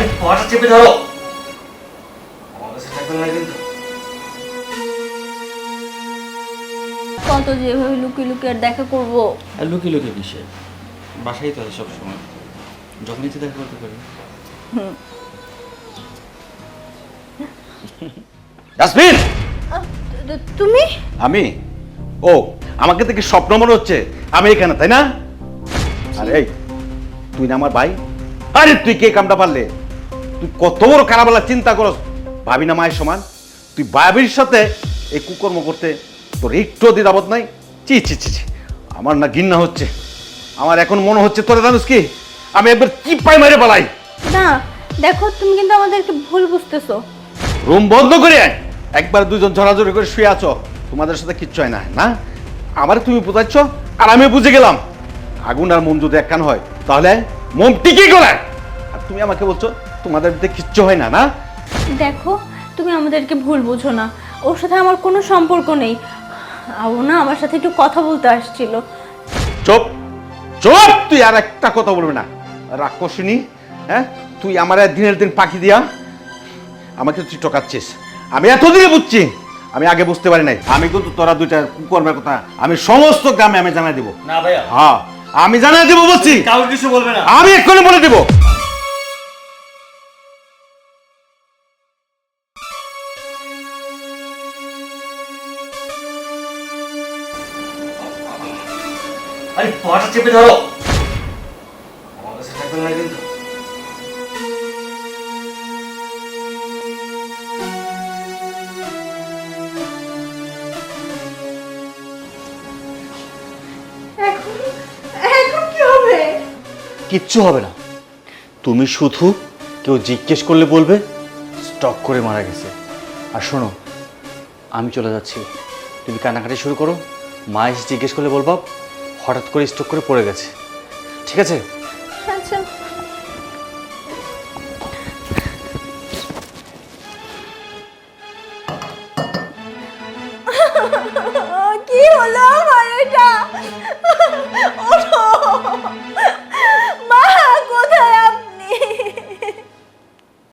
আরে পাটা চেপে ধরো। আমার কাছে থাকবে না কিন্তু। কত যেভাবে লুকিয়ে লুকিয়ে আর দেখা করব। আর লুকিয়ে লুকিয়ে কিসে বাসায় তো আছে সবসময়। যখন ইচ্ছে দেখা করতে পারি। তু- তুমি? আমি? ও আমাকে দেখে স্বপ্ন মনে হচ্ছে। আমি এখানে তাই না? আরে এই তুই না আমার ভাই? আরে তুই কে কামটা পারলে? তুই কত বড় খারাপবেলা চিন্তা করস? ভাবি না মায়ের সমান। তুই ভাবির সাথে এই কুকর্ম করতে তোর একটু দ্বিধাবোধ নাই? চি চি চি চি আমার না ঘৃণা হচ্ছে। আমার এখন মনে হচ্ছে তোরা জানিস কি? আমি একবার কি পাই মারে পালাই। না দেখো তুমি কিন্তু আমাদেরকে ভুল বুঝতেছো। রুম বন্ধ করে একবার দুজন ঝরাঝরি করে শুয়ে আছো। তোমাদের সাথে কিচ্ছু হয় না না? আমার তুমি বুঝাচ্ছ আর আমি বুঝে গেলাম। আগুন আর মন যদি একখান হয় তাহলে মন টিকে গেলে আর তুমি আমাকে বলছো তোমাদের মধ্যে কিচ্ছু হয় না না? দেখো তুমি আমাদেরকে ভুল বুঝো না। ওর সাথে আমার কোনো সম্পর্ক নেই। আর ও না আমার সাথে একটু কথা বলতে আসছিল। চুপ চুপ! তুই আর একটা কথা বলবি না। রাক্ষসিনী হ্যাঁ? তুই আমার আর দিনের দিন পাখি দিয়া আমাকে তুই টকাচ্ছিস আমি এতদিনে বুঝছি আমি আগে বুঝতে পারি নাই। আমি কিন্তু তোরা দুইটা কুকর্মের কথা আমি সমস্ত গ্রামে আমি জানাই দিব। না ভাইয়া। হ্যাঁ আমি জানাই দিব বলছি কাউকে কিছু বলবে না। আমি এক্ষুনি বলে দিব। আরে পাটা চেপে ধরো। আমার কাছে থাকবে না কিন্তু। এখন এখন কি হবে? কিচ্ছু হবে না। তুমি শুধু কেউ জিজ্ঞেস করলে বলবে স্টক করে মারা গেছে। আর শোনো আমি চলে যাচ্ছি। তুমি কান্নাকাটি শুরু করো। মা এসে জিজ্ঞেস করলে বলবা হঠাৎ করে স্টক করে পড়ে গেছে। ঠিক আছে? আচ্ছা।